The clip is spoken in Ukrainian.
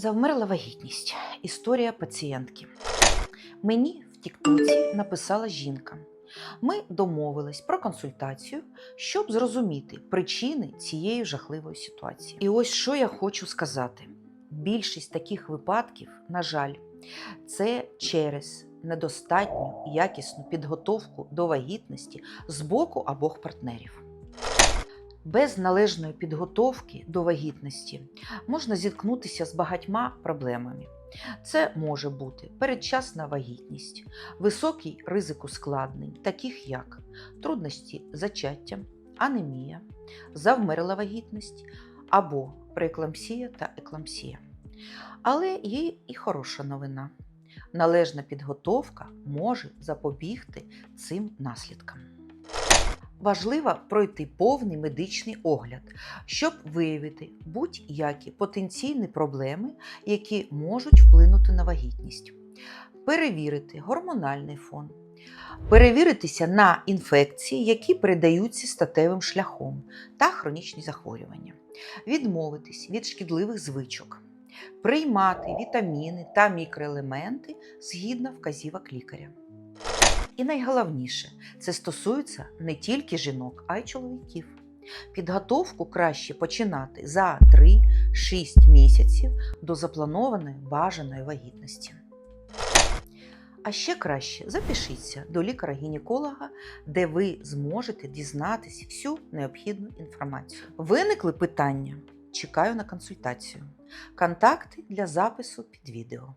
Завмерла вагітність. Історія пацієнтки. Мені в Тіктоці написала жінка. Ми домовились про консультацію, щоб зрозуміти причини цієї жахливої ситуації. І ось що я хочу сказати: більшість таких випадків, на жаль, це через недостатню якісну підготовку до вагітності з боку обох партнерів. Без належної підготовки до вагітності можна зіткнутися з багатьма проблемами. Це може бути передчасна вагітність, високий ризик ускладнень, таких як трудності зачаття, анемія, завмерла вагітність або прееклампсія та еклампсія. Але є і хороша новина. Належна підготовка може запобігти цим наслідкам. Важливо пройти повний медичний огляд, щоб виявити будь-які потенційні проблеми, які можуть вплинути на вагітність, перевірити гормональний фон, перевіритися на інфекції, які передаються статевим шляхом та хронічні захворювання, відмовитись від шкідливих звичок, приймати вітаміни та мікроелементи згідно вказівок лікаря. І найголовніше, це стосується не тільки жінок, а й чоловіків. Підготовку краще починати за 3-6 місяців до запланованої бажаної вагітності. А ще краще запишіться до лікаря-гінеколога, де ви зможете дізнатися всю необхідну інформацію. Виникли питання? Чекаю на консультацію. Контакти для запису під відео.